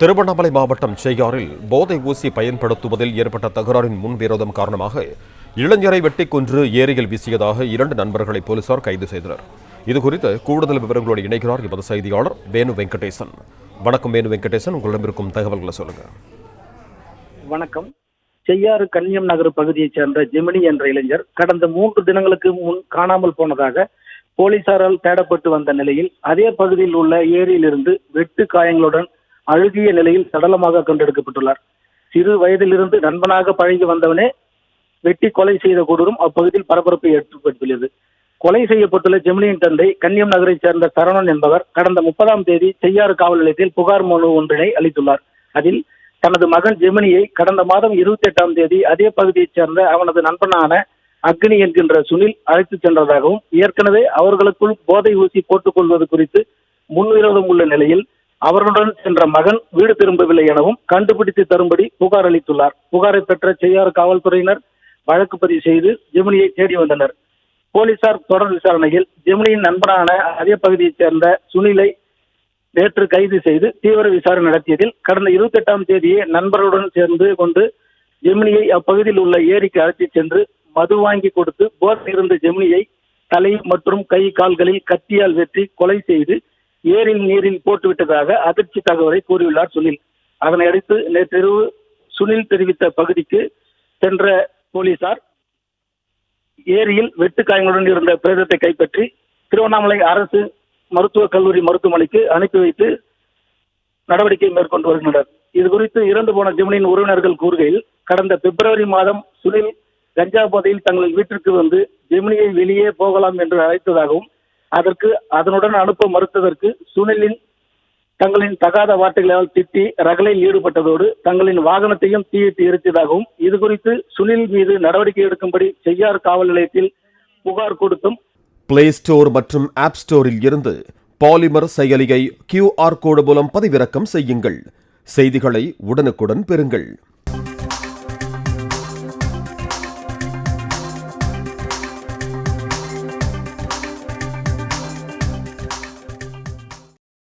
திருவண்ணாமலை மாவட்டம் செய்யாறில் போதை ஊசி பயன்படுத்துவதில் ஏற்பட்ட தகராறின் முன்விரோதம் காரணமாக இளைஞரை வெட்டி கொன்று ஏரியில் வீசியதாக இரண்டு நண்பர்களை போலீசார் கைது செய்தனர். இதுகுறித்து கூடுதல் விவரங்களோடு இணைக்கிறார் எமது செய்தியாளர் வேணு வெங்கடேசன். வணக்கம் வேணு வெங்கடேசன் உங்களிடம் இருக்கும் தகவல்களை சொல்லுங்க. வணக்கம். செய்யாறு கன்னியம் நகர் பகுதியைச் சேர்ந்த ஜெமினி என்ற இளைஞர் கடந்த மூன்று தினங்களுக்கு முன் காணாமல் போனதாக போலீசாரால் தேடப்பட்டு வந்த நிலையில் அதே பகுதியில் உள்ள ஏரியிலிருந்து வெட்டு காயங்களுடன் அழுகிய நிலையில் சடலமாக கண்டெடுக்கப்பட்டுள்ளார். சிறு வயதிலிருந்து நண்பனாக பழகி வந்தவனே வெட்டி கொலை செய்த கொடூரம் அப்பகுதியில் பரபரப்பை ஏற்படுத்தியுள்ளது. கொலை செய்யப்பட்டுள்ள ஜெமினியின் தந்தை கன்னியம் நகரைச் சேர்ந்த சரவணன் என்பவர் கடந்த முப்பதாம் தேதி செய்யாறு காவல் நிலையத்தில் புகார் மனு ஒன்றினை அளித்துள்ளார். அதில் தனது மகன் ஜெமினியை கடந்த மாதம் இருபத்தி எட்டாம் தேதி அதே பகுதியைச் சேர்ந்த அவனது நண்பனான அக்னி என்கின்ற சுனில் அழைத்துச் சென்றதாகவும் ஏற்கனவே அவர்களுக்குள் போதை ஊசி போட்டுக் கொள்வது குறித்து முன்விரோதம் உள்ள நிலையில் அவர்களுடன் சென்ற மகன் வீடு திரும்பவில்லை எனவும் கண்டுபிடித்து தரும்படி புகார் அளித்துள்ளார். புகாரை பெற்ற செய்யாறு காவல்துறையினர் வழக்கு பதிவு செய்து ஜெமினியை தேடி வந்தனர். போலீசார் தொடர் விசாரணையில் ஜெமினியின் நண்பனான அதே பகுதியைச் சேர்ந்த சுனிலை நேற்று கைது செய்து தீவிர விசாரணை நடத்தியதில் கடந்த இருபத்தி எட்டாம் தேதியே நண்பர்களுடன் சேர்ந்து கொண்டு ஜெமினியை அப்பகுதியில் உள்ள ஏரிக்கு அழைத்துச் சென்று மது வாங்கி கொடுத்து போர் இருந்த ஜெமினியை தலை மற்றும் கை கால்களில் கத்தியால் வெட்டி கொலை செய்து ஏரில் நீரில் போட்டுவிட்டதாக அதிர்ச்சி தகவலை கூறியுள்ளார் சுனில். அதனையடுத்து நேற்றிரவு சுனில் தெரிவித்த பகுதிக்கு சென்ற போலீசார் ஏரியில் வெட்டுக்காயங்களுடன் இருந்த பிரேதத்தை கைப்பற்றி திருவண்ணாமலை அரசு மருத்துவக் கல்லூரி மருத்துவமனைக்கு அனுப்பி வைத்து நடவடிக்கை மேற்கொண்டு வருகின்றனர். இது குறித்து இறந்து போன ஜெமினியின் உறவினர்கள் கூறுகையில் கடந்த பிப்ரவரி மாதம் சுனில் கஞ்சா போதையில் தங்கள் வீட்டிற்கு வந்து ஜெமினியை வெளியே போகலாம் என்று அழைத்ததாகவும் அதற்கு அதனுடன் அனுப்ப மறுத்ததற்கு சுனிலின் தங்களின் தகாத வார்த்தைகளால் திட்டி ரகளையில் ஈடுபட்டதோடு தங்களின் வாகனத்தையும் தீயிட்டு எரித்ததாகவும் இது குறித்து சுனில் மீது நடவடிக்கை எடுக்கும்படி செய்யார் காவல் நிலையத்தில் புகார் கொடுத்தும் பிளே ஸ்டோர் மற்றும் ஆப் ஸ்டோரில் இருந்து பாலிமர் செயலியை கியூஆர் கோடு மூலம் பதிவிறக்கம் செய்யுங்கள். செய்திகளை உடனுக்குடன் பெறுங்கள்.